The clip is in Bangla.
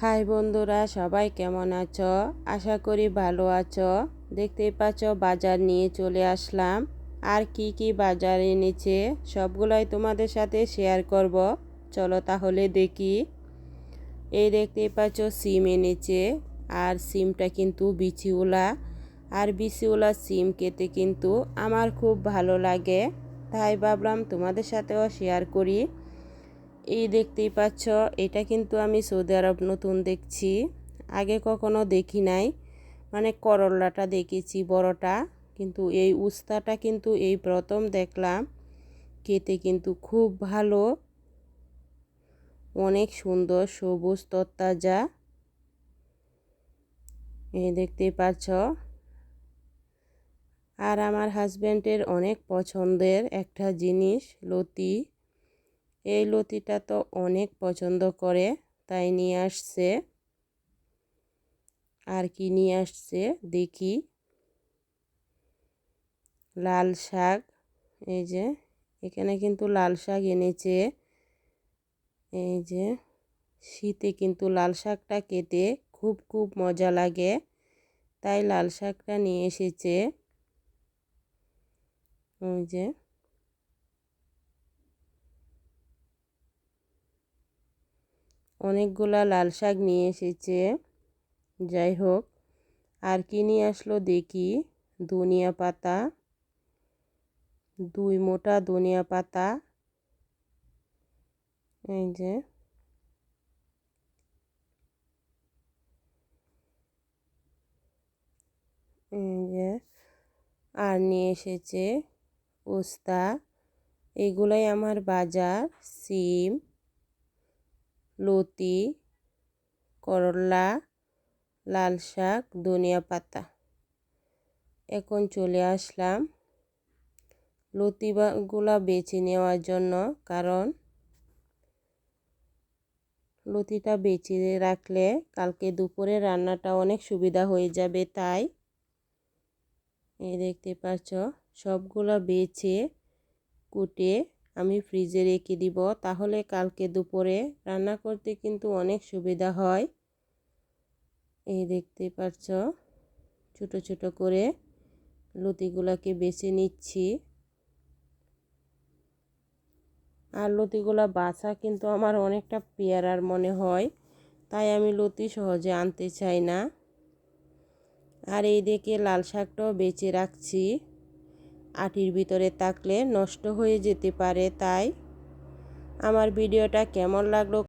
হাই বন্ধুরা, সবাই কেমন আছো? আশা করি ভালো আছো। দেখতেই পাচ্ছ, বাজার নিয়ে চলে আসলাম। আর কি কি বাজার এনেছে, সবগুলোই তোমাদের সাথে শেয়ার করব। চলো তাহলে দেখি। এই দেখতেই পাচ্ছ, সিম এনেছে। আর সিমটা কিন্তু বিচিওলা আর বিচিওলা সিম খেতে কিন্তু আমার খুব ভালো লাগে। তাই ভাবলাম তোমাদের সাথেও শেয়ার করি। এই দেখতেই পাচ্ছ, এটা কিন্তু আমি সৌদি আরব নতুন দেখছি। আগে কখনো দেখি নাই। মানে করল্লাটা দেখেছি বড়টা, কিন্তু এই উস্তাটা কিন্তু এই প্রথম দেখলাম। খেতে কিন্তু খুব ভালো। অনেক সুন্দর, সবুজ তত্তাজা এই দেখতেই পাচ্ছ। আর আমার হাজব্যান্ডের অনেক পছন্দের একটা জিনিস, লতি। এই লতিটা তো অনেক পছন্দ করে, তাই নিয়ে আসছে। আর কি নিয়ে আসছে দেখি। লাল শাক, এই যে, এখানে কিন্তু লাল শাক এনেছে। এই যে, শীতে কিন্তু লাল শাকটা কেটে খুব খুব মজা লাগে, তাই লাল শাকটা নিয়ে এসেছে। ওই যে অনেকগুলা লাল শাক নিয়ে এসেছে। যাই হোক, আর কি নিয়ে আসলো দেখি? ধনিয়া পাতা, দুই মোটা ধনিয়া পাতা, এই যে আর নিয়ে এসেছে উস্তা। এগুলাই আমার বাজার, সিম লতি, করলা, লাল শাক, ধনিয়া পাতা। এখন চলে আসলাম লতিগুলা বেছে নেওয়ার জন্য, কারণ লতিটা বেছে রাখলে কালকে দুপুরে রান্নাটা অনেক সুবিধা হয়ে যাবে, তাই এই দেখতে পাচ্ছ, সবগুলা বেছে কুটে আমি ফ্রিজে রেখে দিব, তাহলে কালকে দুপুরে রান্না করতে কিন্তু অনেক সুবিধা হয়। এই দেখতে পাচ্ছ, ছোট ছোট করে লতিগুলাকে বেছে নিচ্ছি। আর লতিগুলা বাছা কিন্তু আমার অনেকটা পেয়ারার মনে হয়, তাই আমি লতি সহজে আনতে চাই না। আর এই দিকে লাল শাকটাও বেছে রাখছি। আটির ভিতরে থাকলে নষ্ট হয়ে যেতে পারে তাই আমার ভিডিওটা কেমন লাগল